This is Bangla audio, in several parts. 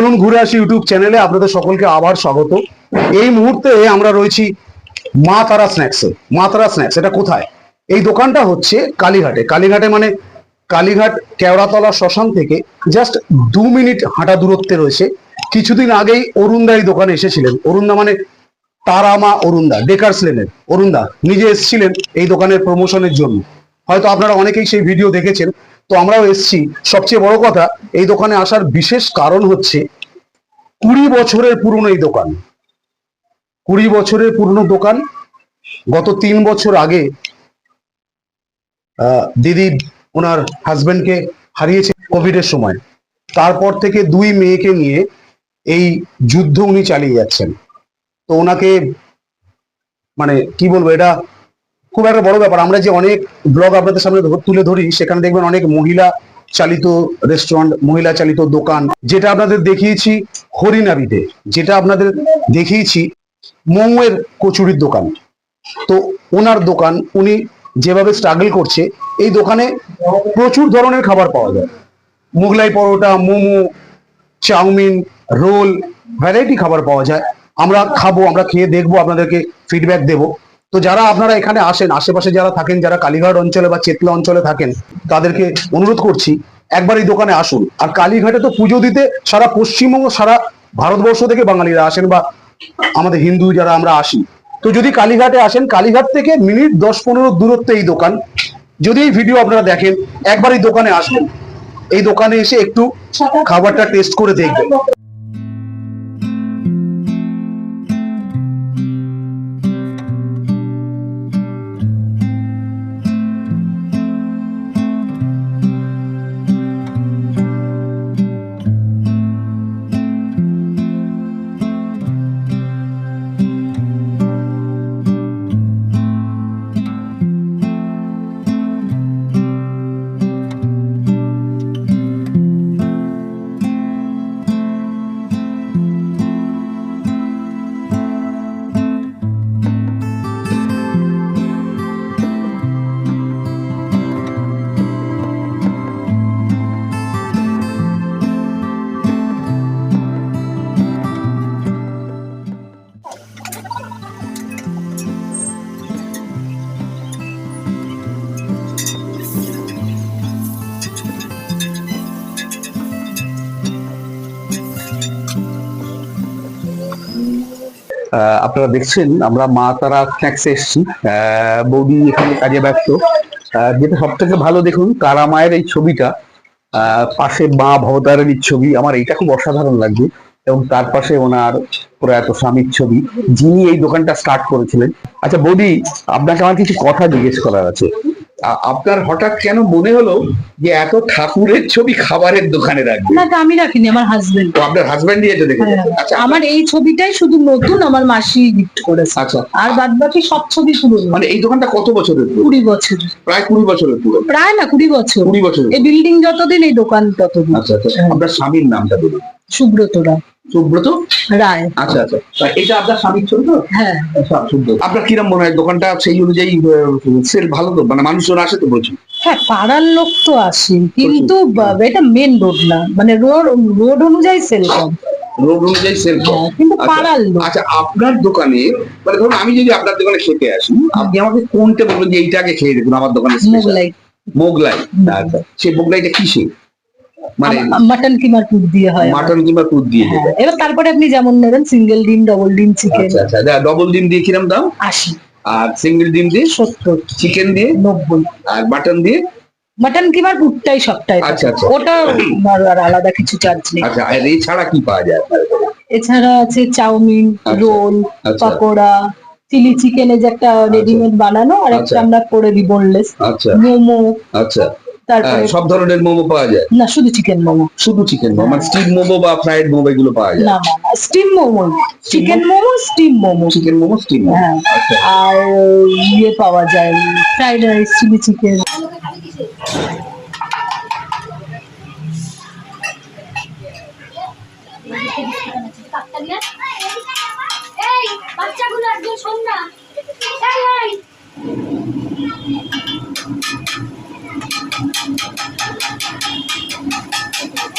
চলুন ঘুরে আসি ইউটিউব চ্যানেলে। আপনাদের সকলকে আবার স্বাগত। এই মুহূর্তে আমরা রয়েছি মা তারা স্ন্যাক্সে। মা তারা স্ন্যাক্স, এটা কোথায়? এই দোকানটা হচ্ছে কালীঘাটে। কালীঘাটে মানে কালীঘাট কেওড়াতলা শ্মশান থেকে জাস্ট দু মিনিট হাঁটা দূরত্বে রয়েছে। কিছুদিন আগেই অরুণদা এই দোকানে এসেছিলেন। অরুণদা মানে তারামা অরুণদা ডেকার্স লেনের। অরুণদা, নিজে এসেছিলেন এই দোকানের প্রমোশনের জন্য। হয়তো আপনারা অনেকেই সেই ভিডিও দেখেছেন। তো আমরাও এসেছি। সবচেয়ে বড় কথা, এই দোকানে আসার বিশেষ কারণ হচ্ছে কুড়ি বছরের পুরনো এই দোকান। কুড়ি বছরের পুরনো দোকান, গত তিন বছর আগে দিদি ওনার হাজবেন্ডকে হারিয়েছে কোভিডের সময়। তারপর থেকে দুই মেয়েকে নিয়ে এই যুদ্ধ উনি চালিয়ে যাচ্ছেন। তো ওনাকে মানে কি বলব, এটা খুব একটা বড় ব্যাপার। আমরা যে অনেক ব্লগ আপনাদের সামনে তুলে ধরি, সেখানে দেখবেন অনেক মহিলা চালিত রেস্টুরেন্ট মহিলা চালিত দোকান। যেটা আপনাদের দেখিয়েছি হরিনাবিতে যেটা আপনাদের দেখিয়েছি মৌয়ের কচুরির দোকান। তো ওনার দোকান, উনি যেভাবে স্ট্রাগল করছে, এই দোকানে প্রচুর ধরনের খাবার পাওয়া যায়। Mughlai paratha, momo, chowmein, roll variety খাবার পাওয়া যায়। আমরা খাব, আমরা খেয়ে দেখব, আপনাদেরকে ফিডব্যাক দেবো। তো যারা আপনারা এখানে আসেন আশেপাশে যারা থাকেন যারা কালীঘাট অঞ্চলে বা চেতলা অঞ্চলে থাকেন তাদেরকে অনুরোধ করছি একবার এই দোকানে আসুন। আর কালীঘাটে তো পুজো দিতে সারা পশ্চিমবঙ্গ সারা ভারতবর্ষ থেকে বাঙালিরা আসেন বা আমাদের হিন্দু যারা আমরা আসি। তো যদি কালীঘাটে আসেন কালীঘাট থেকে মিনিট দশ পনেরো দূরত্বে এই দোকান। যদি এই ভিডিও আপনারা দেখেন একবার এই দোকানে আসবেন এই দোকানে এসে একটু খাবারটা টেস্ট করে দেখবেন। আপনারা দেখছেন, আমরা মা তারা স্ন্যাক্স এসেছি। বৌদি এখানে কাজে ব্যস্ত। যেটা সব থেকে ভালো দেখুন, তারা মায়ের এই ছবিটা পাশে মা ভবতারিণীর ছবি, আমার এইটা খুব অসাধারণ লাগবে এবং তার পাশে ওনার প্রয়াত স্বামীর ছবি, যিনি এই দোকানটা স্টার্ট করেছিলেন। আচ্ছা বৌদি, আপনাকে আমার কিছু কথা জিজ্ঞেস করার আছে। আপনার হঠাৎ কেন মনে হলো যে এত ঠাকুরের ছবি খাবারের দোকানে রাখবে? না আমি রাখিনি আমার হাজবেন্ড আপনার হাজবেন্ডই এটা দেখেছে আচ্ছা আমার এই ছবিটাই শুধু নতুন আমার মাসি গিফট করেছে। আচ্ছা। আর বাদ বাকি সব ছবি পুরনো মানে এই দোকানটা কত বছরের পুরো কুড়ি বছর। প্রায় কুড়ি বছরের পুরো প্রায় না কুড়ি বছর। কুড়ি বছরের এই বিল্ডিং যতদিন এই দোকান ততদিন। আচ্ছা আচ্ছা। আপনার স্বামীর নামটা বলুন। সুব্রত রায়। সুব্রত? রায়। আচ্ছা আচ্ছা। এটা আপনার স্বামীর ছবি তো? হ্যাঁ। আচ্ছা, সুব্রত। আপনার কিরম মনে হয়? দোকানটা সেই অনুযায়ী সেল ভালো তো? মানে মানুষজন আসে তো বলছি। হ্যাঁ পাড়ার লোক তো আসে। কিন্তু এটা মেন রোড না। মানে রোড রোড অনুযায়ী সেল কম। রোড অনুযায়ী সেল হ্যাঁ, কিন্তু পাড়ার লোক। আচ্ছা আপনার দোকানে মানে ধরুন আমি যদি আপনার দোকানে খেতে আসি আপনি আমাকে কোনটা বলবেন যে এইটা আগে খেয়ে দেখুন আমার দোকানে? মোগলাই। মোগলাই। আচ্ছা সেই মোগলাইটা কিসে মানে মাটন কিমার পুর দিয়ে হয়। মাটন কিংবা দুধ দিয়ে হ্যাঁ, এবার তারপরে আপনি যেমন নেবেন সিঙ্গেল ডিম ডবল ডিম চিকেন আচ্ছা আচ্ছা ডবল ডিম দিয়ে কিরম দাম? আশি। আর সিঙ্গেল ডিম দিয়ে? সত্তর। চিকেন দিয়ে? নব্বই। আর মাটন দিয়ে? মাটন কিমার পুরটাই সবটাই। আচ্ছা, আচ্ছা। ওটা আর আলাদা কিছু চার্জ নেই। আচ্ছা আর এছাড়া কি পাওয়া যায়? এছাড়া আছে চাউমিন আচ্ছা, রোল আচ্ছা। পকোড়া চিলি চিকেনের যে একটা রেডিমেড বানানো আর একটা আচ্ছা। আমরা করে দিই বোনলেস আচ্ছা। মোমো। আচ্ছা। তারপরে হ্যাঁ, সব ধরনের মোমো পাওয়া যায়। না শুধু চিকেন মোমো। শুধু চিকেন মোমো মানে স্টিম মোমো বা ফ্রাইড মোমো এগুলো পাওয়া যায়। না না steam momo chicken momo steam momo. Chicken momo steam momo. হ্যাঁ আচ্ছা। আর ইয়ে পাওয়া যায় ফ্রাইড রাইস চিলি চিকেন এই বাচ্চাগুলো একজন শোন না এই।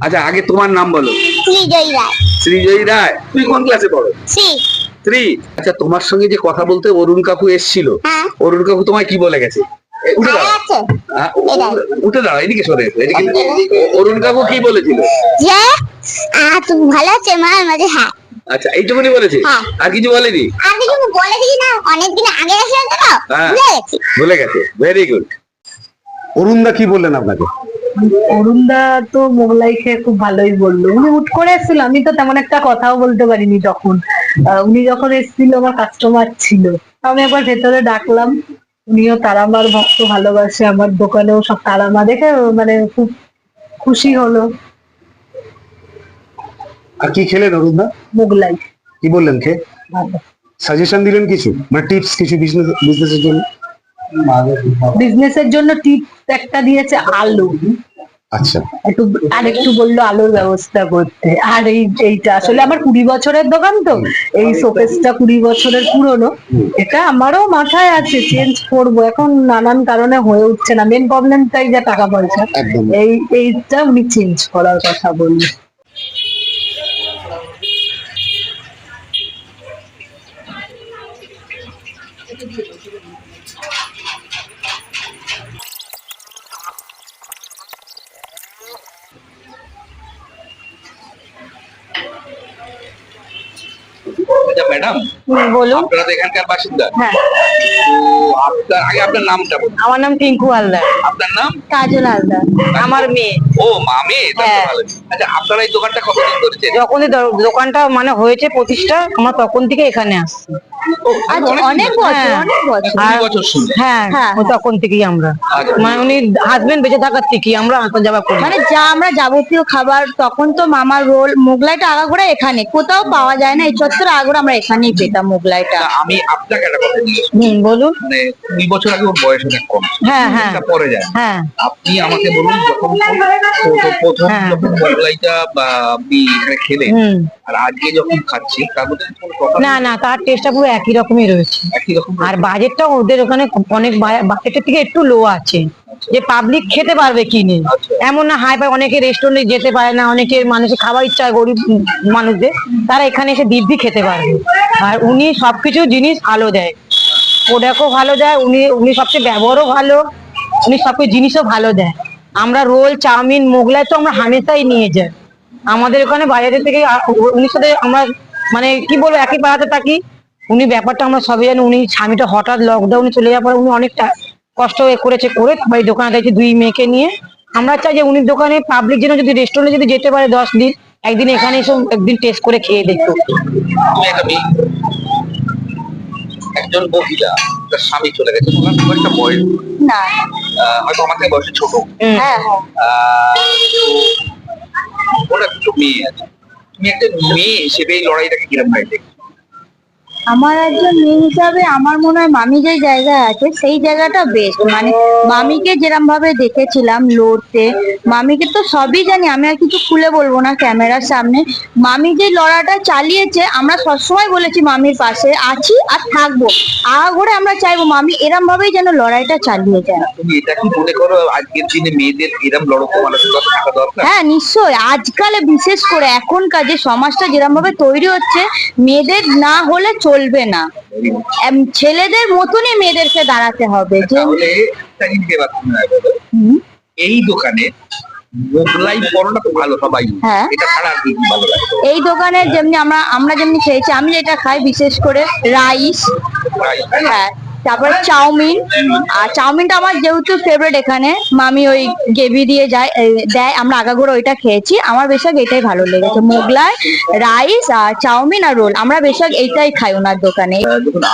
আচ্ছা আগে তোমার নাম বলো। বিজয়ী রায়। শ্রীজয়ী রায়? তুমি কোন ক্লাসে পড়ো? সি। থ্রি আচ্ছা তোমার সঙ্গে যে কথা বলতে অরুণ কাকু এসেছিল হ্যাঁ। অরুণ কাকু তোমায় কি বলে গেছে? উঠে দাঁড়াও। হ্যাঁ, উঠে দাঁড়াও এদিকে সরে এদিকে অরুণ কাকু কি বলেছিল? যে তুমি ভালো আছে মা আমাদের হ্যাঁ। আচ্ছা এইটুকুনি বলেছে? হ্যাঁ। আর কিছু বলেনি? আর কিছু বলে দিই না অনেকদিন আগে এসে তো হ্যাঁ। ভুলে গেছে। ভেরি গুড অরুণদা কি বললেন আপনাকে? অরুণদা তো মোগলাই খেয়ে খুব ভালোই বলল। উনি হুট করে এসেছিল আমি তো তেমন একটা কথাও বলতে পারিনি তখন উনি যখন এসেছিল আমার কাস্টমার ছিল। আমি একবার ভেতরে ডাকলাম উনিও তারামার ভক্ত ভালোবাসে আমার দোকানেও সব তারামা দেখে মানে খুব খুশি হলো। আর কি খেলেন অরুণদা? মোগলাই। কি বললেন খে সাজেশন দিলেন কিছু? মানে টিপস কিছু বিজনেস বিজনেসের জন্য? বিজনেসের জন্য টিপস একটা দিয়েছে আলু। আচ্ছা। একটু আর একটু বলল আলুর ব্যবস্থা করতে। আর এই এইটা আসলে আমার কুড়ি বছরের দোকান তো। এই শোকেসটা কুড়ি বছরের পুরনো। এটা আমারও মাথায় আছে চেঞ্জ করব। এখন নানান কারণে হয়ে উঠছে না। মেন প্রবলেমটাই যা টাকা পয়সা। এই এইটা উনি চেঞ্জ করার কথা বললেন। বলুন। আপনারা তো এখানকার বাসিন্দা। হ্যাঁ। আপনার আগে আপনার নামটা বলুন। আমার নাম টিঙ্কু হালদার। আপনার নাম? কাজল হালদার। আমার মেয়ে। ও মামে হ্যাঁ। আচ্ছা আপনারা এই দোকানটা কতদিন ধরেছেন যখনই দ- দোকানটা মানে হয়েছে প্রতিষ্ঠা আমরা তখন থেকে এখানে আসছি। ও, আজ অনেক অনেক বছর হ্যাঁ। অনেক বছর। কুড়ি বছর শুনলে হ্যাঁ ও তখন থেকেই আমরা। আচ্ছা। মানে উনি হাজবেন্ড বেঁচে থাকার থেকেই আমরা আসা যাওয়া করি। মানে যা আমরা যাবতীয় খাবার তখন তো মামার রোল মোগলাইটা আগাগোড়া এখানে। কোথাও পাওয়া যায় না এই চত্বর আগাগোড়া আমরা এখানেই পেতাম মোগলাইটা। তা আমি আপনাকে একটা কথা জিজ্ঞেস করি। হুম বলুন। মানে কুড়ি বছর আগে ওর বয়স অনেক কম হ্যাঁ হ্যাঁ। পরে যায়। হ্যাঁ। আপনি আমাকে বলুন যখন প্রথম- প্রথম হ্যাঁ। যখন মোগলাইটা বা এখানে আর আজকে যখন খাচ্ছি তার মধ্যে না না তার টেস্টটা পুরো একই রকমই রয়েছে। একই রকম আর বাজেটটা ওদের ওখানে অনেক বাজেটের থেকে একটু লো আছে। যে পাবলিক খেতে পারবে কিনে। আচ্ছা। এমন না হাই ফাই অনেকে রেস্টুরেন্টে যেতে পারে না অনেকে মানুষের খাবার ইচ্ছা হয় গরিব মানুষদের। তারা এখানে এসে দিব্যি খেতে পারবে। আর উনি সবকিছু জিনিস আলো দেয়। প্রোডাক্টও ভালো দেয়, উনি উনি সবচেয়ে ব্যবহারও ভালো, উনি সবকিছু জিনিসও ভালো দেয়। আমরা রোল, চাউমিন, মোগলাই তো আমরা হামেশাই নিয়ে যাই। আমাদের ওখানে বাইরে থেকে উনি সাথে আমরা মানে কি বলব, একই পাড়াতে থাকি। উনি ব্যাপারটা আমরা সবাই জানি, উনি স্বামীটা হঠাৎ লকডাউনে চলে যাওয়ার পর উনি অনেকটা কষ্ট করেছে করে তারপরে দোকানে দেখছি দুই মেয়েকে নিয়ে। আমরা চাই যে উনি দোকানে পাবলিক যেন যদি রেস্টুরেন্টে যদি যেতে পারে দশ দিন, একদিন এখানে এসে একদিন টেস্ট করে খেয়ে দেখতো। একজন মহিলা তার স্বামী চলে গেছে। ওনার খুব একটা বয়স না। আহ, আমার থেকে বয়সে ছোট। হ্যাঁ হ্যাঁ। ওনার দুটো মেয়ে আছে। তুমি একটা মেয়ে হিসেবে এই লড়াইটাকে কিরম ভাই দেখছ? আমার একজন মেয়ে হিসাবে আমার মনে হয় মামি যে জায়গায় আছে সেই জায়গাটা বেস্ট মানে মামিকে যেরকম ভাবে দেখেছিলাম লড়তে মামিকে তো সবই জানি আমি আর কিছু খুলে বলব না ক্যামেরার সামনে। মামি যে লড়াটা চালিয়েছে আমরা সবসময় বলেছি মামির পাশে আছি আর থাকব। আগাগোড়ে আমরা চাইব মামি এরম ভাবেই যেন লড়াইটা চালিয়ে যায়। তুমি এটা কি মনে করো আজকের দিনে মেয়েদের এরম লড়কো মানসিকতা থাকা দরকার? হ্যাঁ নিশ্চয়ই। আজকালে বিশেষ করে এখনকার যে সমাজটা যেরম ভাবে তৈরি হচ্ছে মেয়েদের না হলে চলবে না। ছেলেদের মতনই মেয়েদেরকে দাঁড়াতে হবে যে এই দোকানে মোগলাই পরোটা তো ভালো সবাই হ্যাঁ। এটা ছাড়া কি কি ভালো এই দোকানে যেমনি আমরা আমরা যেমনি খেয়েছি আমি যেটা খাই বিশেষ করে রাইস। হ্যাঁ। তারপরে চাউমিন। আর চাউমিনটা আমার যেহেতু ফেভারিট এখানে মামি ওই গ্রেভি দিয়ে যায় দেয় আমরা আগাগোড়া ওইটা খেয়েছি। আমার বেশাক এটাই ভালো লেগেছে। মোগলাই রাইস আর চাউমিন আর রোল। আমরা বেশাক এইটাই খাই ওনার দোকানে।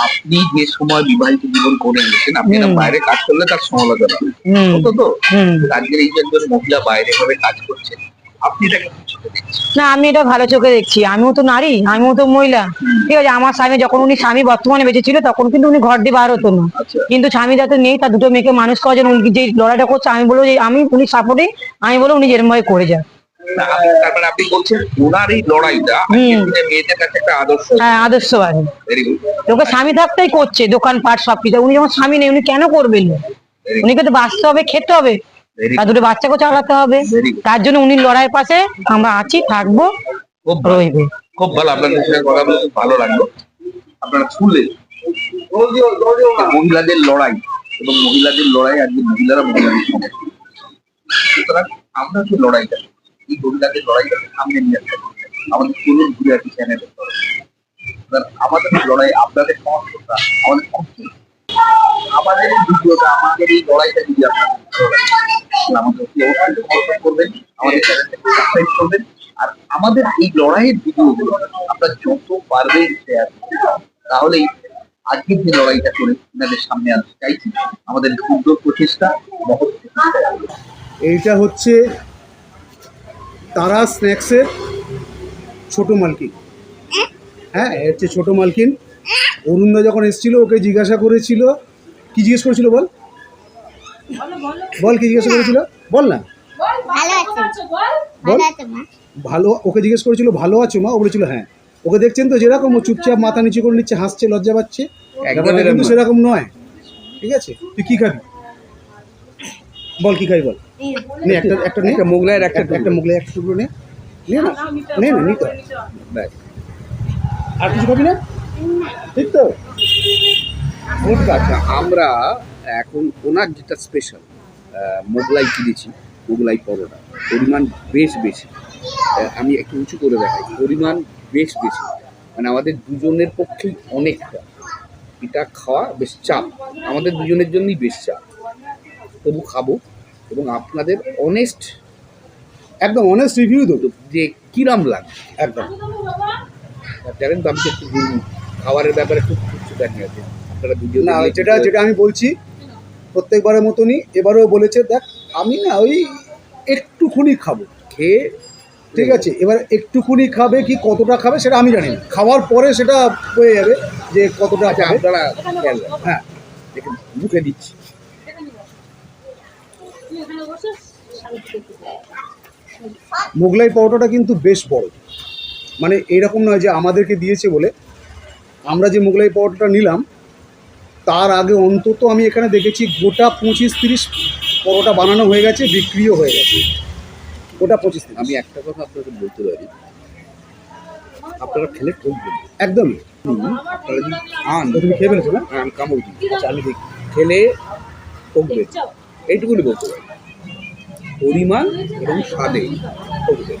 আপনি যে সময় বিবাহিত জীবন করে নিয়েছেন আপনি বাইরে কাজ করলে তার সমালোচনা। হুম। হতো তো? আজকের এই যে একজন মহিলা বাইরে ভাবে কাজ করছে না আমি এটা ভালো চোখে দেখছি। আমিও তো নারী আমিও তো মহিলা। ঠিক আছে আমার স্বামী যখন উনি স্বামী বর্তমানে বেঁচে ছিল তখন কিন্তু উনি ঘর দিয়ে বার হতো না। আচ্ছা। কিন্তু স্বামী যাতে নেই তার দুটো মেয়েকে মানুষ করার জন্য উনি যে লড়াইটা করছে আমি বলব যে আমি উনি সাপোর্টে আমি বলব উনি যেরকম ভাবে করে যান না, আপনি- তার আপনি বলছেন ওনার এই লড়াইটা মেয়েদের কাছে একটা আদর্শ হ্যাঁ আদর্শবাদী লোকে স্বামী থাকতেই করছে দোকানপাট সবকিছু। উনি যখন স্বামী নেই উনি কেন করবেন না? উনিকে তো বাঁচতে হবে খেতে হবে। তার দুটো বাচ্চাকে চালাতে হবে। তার জন্য উনি লড়াইয়ের পাশে আমরা আছি থাকব খুব ভালো। রইবে। খুব ভালো। আপনাদের সাথে কথা বলে খুব ভালো লাগল। আপনারা শুনলেন মহিলাদের লড়াই এবং মহিলাদের লড়াই আজকে মহিলারা মহিলাদের সঙ্গে সুতরাং আমরা যে লড়াইটা এই মহিলাদের লড়াইটাকে সামনে নিয়ে আসতে আমাদের তরুণ ঘুরে আসি চ্যানেলের আমাদের লড়াই আপনাদের সমর্থনটা আমাদের আমাদের এই ভিডিওটা আমাদের এই লড়াইটা যদি অবশ্যই করবেন আমাদের চ্যানেলটাকে সাবস্ক্রাইব করবেন আর আমাদের এই লড়াইয়ের ভিডিওগুলো আপনারা যত পারবেন শেয়ার তাহলেই আজকের যে লড়াইটা করে আপনাদের সামনে আনতে চাইছি আমাদের ক্ষুদ্র প্রচেষ্টা মহৎ এইটা হচ্ছে তারা স্ন্যাক্সের ছোট মালকিন। হ্যাঁ? এর হচ্ছে ছোট মালকিন অরুণদা যখন এসেছিল ওকে জিজ্ঞাসা করেছিল। কি জিজ্ঞেস করেছিল বল? বল কি জিজ্ঞাসা করেছিল? বল না। ভালো বল। ভালো আছে মা। ভালো ওকে জিজ্ঞেস করেছিল ভালো আছো মা? ও বলেছিল হ্যাঁ। ওকে দেখছেন তো যেরকম ও চুপচাপ মাথা নিচু করে নিচ্ছে হাসছে লজ্জা পাচ্ছে। ব্যাপারটা কিন্তু সেরকম নয়। ঠিক আছে? তুই কি খাবি? বল কি খাবি বল? নে একটা একটা নে। মোগলাইয়ের একটা একটা মোগলাই একটা টুকরো নে। নে না। নে না নিতে। আর কিছু খাবি না? ঠিক তো আচ্ছা আমরা এখন ওনার যেটা স্পেশাল মোগলাই কিনেছি মোগলাই পরোটা পরিমাণ বেশ বেশি। আমি একটু উঁচু করে দেখাই পরিমাণ বেশ বেশি। মানে আমাদের দুজনের পক্ষেই অনেকটা। এটা খাওয়া বেশ চাপ আমাদের দুজনের জন্যই বেশ চাপ। তবু খাব এবং আপনাদের অনেস্ট একদম অনেস্ট রিভিউ দেবো যে কিরাম লাগে একদম। জানেন তো আমি একটু। খাবারের ব্যাপারে খুব খুব দেখা আছে আপনারা ভিডিও না যেটা যেটা আমি বলছি প্রত্যেকবারের মতনই এবারেও বলেছে দেখ আমি না ওই একটুখানি খাব। খেয়ে ঠিক আছে এবার একটুখুনি খাবে কি কতটা খাবে সেটা আমি জানি না। খাওয়ার পরে সেটা হয়ে যাবে যে কতটা আচ্ছা খাবে। আপনারা হ্যাঁ। দেখুন মুখে দিচ্ছি। মোগলাই পরোটাটা কিন্তু বেশ বড়। মানে এইরকম নয় যে আমাদেরকে দিয়েছে বলে আমরা যে মোগলাই পরোটাটা নিলাম তার আগে অন্তত আমি এখানে দেখেছি গোটা পঁচিশ তিরিশ পরোটা বানানো হয়ে গেছে বিক্রিও হয়ে গেছে। গোটা পঁচিশ তিরিশ। আমি একটা কথা আপনাকে বলতে পারি। আপনারা খেলে ঠকবেন। একদমই আপনারা যদি খান তুমি খেয়ে ফেলেছো না? খান কামড় খেলে ঠকবেন এইটুকুনি বলতে পারি। পরিমাণ এবং স্বাদে ঠকবেন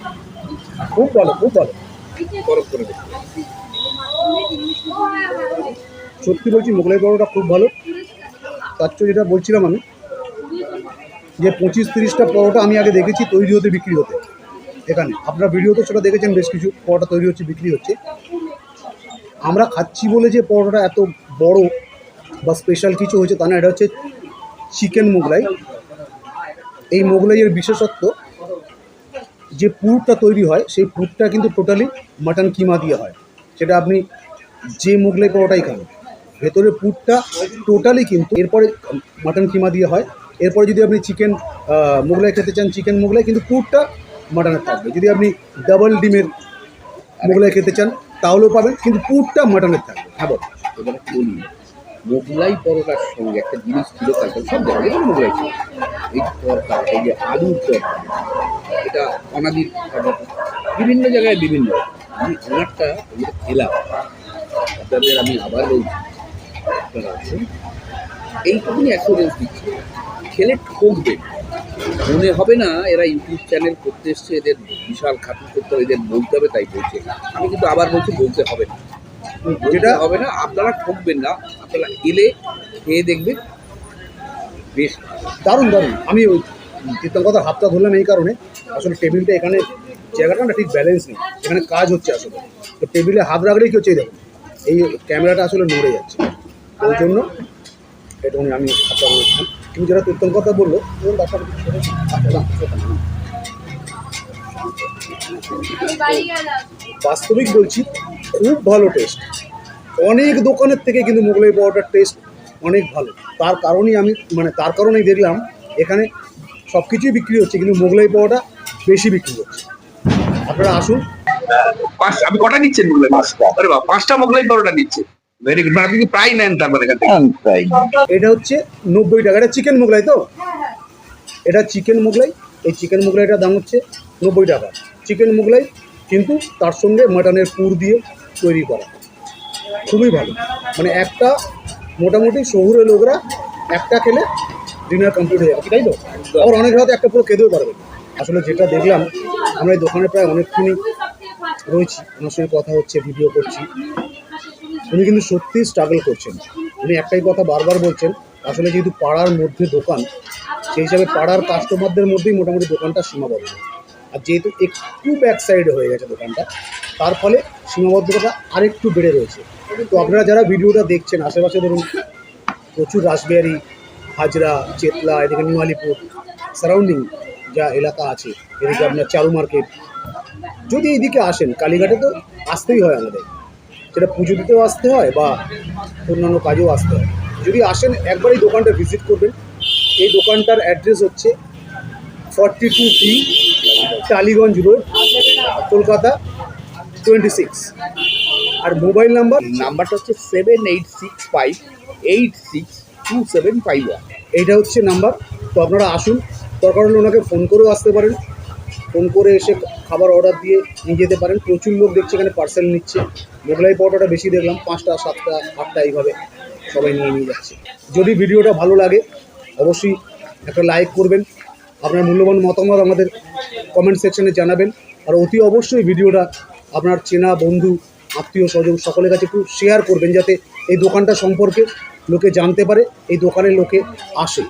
খুব ভালো খুব ভালো। করে সত্যি বলছি, মোগলাই পরোটা খুব ভালো। তার চেয়ে যেটা বলছিলাম আমি, যে পঁচিশ তিরিশটা পরোটা আমি আগে দেখেছি তৈরি হতে, বিক্রি হতে। এখানে আপনারা ভিডিওতে সেটা দেখেছেন, বেশ কিছু পরোটা তৈরি হচ্ছে, বিক্রি হচ্ছে। আমরা খাচ্ছি বলে যে পরোটাটা এত বড় বা স্পেশাল কিছু হয়েছে তা না, এটা হচ্ছে চিকেন মোগলাই। এই মোগলাইয়ের বিশেষত্ব যে পুরটা তৈরি হয়, সেই পুরটা কিন্তু টোটালি মাটন কিমা দিয়ে হয়। সেটা আপনি যে মোগলাই পরোটাই খান ভেতরে পুরটা টোটালি কিন্তু এরপরে মাটন কিমা দিয়ে হয়। এরপরে যদি আপনি চিকেন মোগলাই খেতে চান চিকেন মোগলাই, কিন্তু পুরটা মাটনের থাকবে। যদি আপনি ডাবল ডিমের মোগলাই খেতে চান, তাহলেও পাবেন, কিন্তু পুরটা মাটনের থাকবে। হ্যাঁ বল। এবারে বলি, মোগলাই পরোটার সঙ্গে একটা জিনিস ছিল, তারপর সব জায়গায় মোগলাই ছিল। এই তরকা এই যে আলুর তরকা এটা অনাদির বিভিন্ন জায়গায় বিভিন্ন। আমি ওনারটা ওগুলো খেলাম আপনাদের আমি আবার বলছি আপনারা আসুন এইটুকুনি অ্যাসুরেন্স দিচ্ছি। খেলে ঠকবে। মনে হবে না এরা ইউটিউব চ্যানেল করতে এসছে এদের বিশাল খাতির করতে হবে এদের বলতে হবে তাই বলছে। আমি কিন্তু আবার বলছি বলতে হবে না। যেটা যেটা হবে না আপনারা ঠকবেন না আপনারা এলে খেয়ে দেখবেন বেশ। দারুণ দারুণ। আমি ওই কথা হাতটা ধরলাম এই কারণে। আসলে টেবিলটা এখানে জায়গাটা না ঠিক ব্যালেন্স নেই। এখানে কাজ হচ্ছে আসলে। তো টেবিলে হাত রাখলেই কি হচ্ছে, এই দেখুন এই ক্যামেরাটা আসলে নড়ে যাচ্ছে। ওই জন্য এটা উনি আমি হাতটা বলেছিলাম কিন্তু যারা কীর্তন কথা বলল। বাস্তবিক বলছি, খুব ভালো টেস্ট অনেক দোকানের থেকে কিন্তু মোগলাই পাউডার টেস্ট অনেক ভালো। তার কারণেই আমি মানে তার কারণেই দেখলাম, এখানে সব কিছুই বিক্রি হচ্ছে, কিন্তু মোগলাই পাউডার বেশি বিক্রি হচ্ছে। আপনারা আসুন। পাঁচ আপনি কটা নিচ্ছেন মোগলাই? পাঁচটা। আরে বাবা পাঁচটা মোগলাই পরোটা নিচ্ছে ভেরি গুড আপনি কি প্রায় নেন তারপরে এখান থেকে? এটা হচ্ছে নব্বই টাকা। এটা চিকেন মোগলাই তো? এটা চিকেন মোগলাই। এই চিকেন মোগলাইটার দাম হচ্ছে নব্বই টাকা। চিকেন মোগলাই কিন্তু তার সঙ্গে মাটনের পুর দিয়ে তৈরি করা। খুবই ভালো। মানে একটা মোটামুটি শহুরে লোকরা একটা খেলে ডিনার কমপ্লিট হয়ে যাবে তাই তো? আবার অনেক রাত একটা পুরো খেতেও পারবে না। আসলে যেটা দেখলাম আমরা এই দোকানে প্রায় অনেকক্ষণই রয়েছি। ওনার সঙ্গে কথা হচ্ছে ভিডিও করছি। উনি কিন্তু সত্যিই স্ট্রাগল করছেন। উনি একটাই কথা বারবার বলছেন, আসলে যেহেতু পাড়ার মধ্যে দোকান, সেই হিসাবে পাড়ার কাস্টমারদের মধ্যেই মোটামুটি দোকানটা সীমাবদ্ধ। আর যেহেতু একটু ব্যাক সাইডে হয়ে গেছে দোকানটা, তার ফলে সীমাবদ্ধতা আরেকটু বেড়ে রয়েছে। তো আপনারা যারা ভিডিওটা দেখছেন, আশেপাশে ধরুন প্রচুর রাসবিহারি, হাজরা, চেতলা, এদিকে নিউ আলিপুর সারাউন্ডিং যা এলাকা আছে, এদিকে আপনার চারু মার্কেট। যদি এইদিকে আসেন, কালীঘাটে তো আসতেই হয় আমাদের। সেটা পুজো দিতেও আসতে হয় বা অন্যান্য কাজেও আসতে হয়। যদি আসেন, একবার এই দোকানটা ভিজিট করবেন। এই দোকানটার অ্যাড্রেস হচ্ছে forty two P Tollygunge road, Kolkata twenty six আর মোবাইল নাম্বার? নাম্বারটা হচ্ছে seven eight six five eight six two seven five one এইটা হচ্ছে নাম্বার। তো আপনারা আসুন, দরকার হলে ওনাকে ফোন করেও আসতে পারেন। ফোন করে এসে খাবার অর্ডার দিয়ে নিয়ে যেতে পারেন। প্রচুর লোক দেখছে এখানে পার্সেল নিচ্ছে। মোগলাই পাউডারটা বেশি দেখলাম, পাঁচটা, সাতটা, আটটা এইভাবে সবাই নিয়ে নিয়ে যাচ্ছে। যদি ভিডিওটা ভালো লাগে, অবশ্যই একটা লাইক করবেন। আপনার মূল্যবান মতামত আমাদের কমেন্ট সেকশনে জানাবেন। আর অতি অবশ্যই ভিডিওটা আপনার চেনা, বন্ধু, আত্মীয়, স্বজন সকলের কাছে একটু শেয়ার করবেন যাতে এই দোকানটা সম্পর্কে লোকে জানতে পারে এই দোকানে লোকে আসে।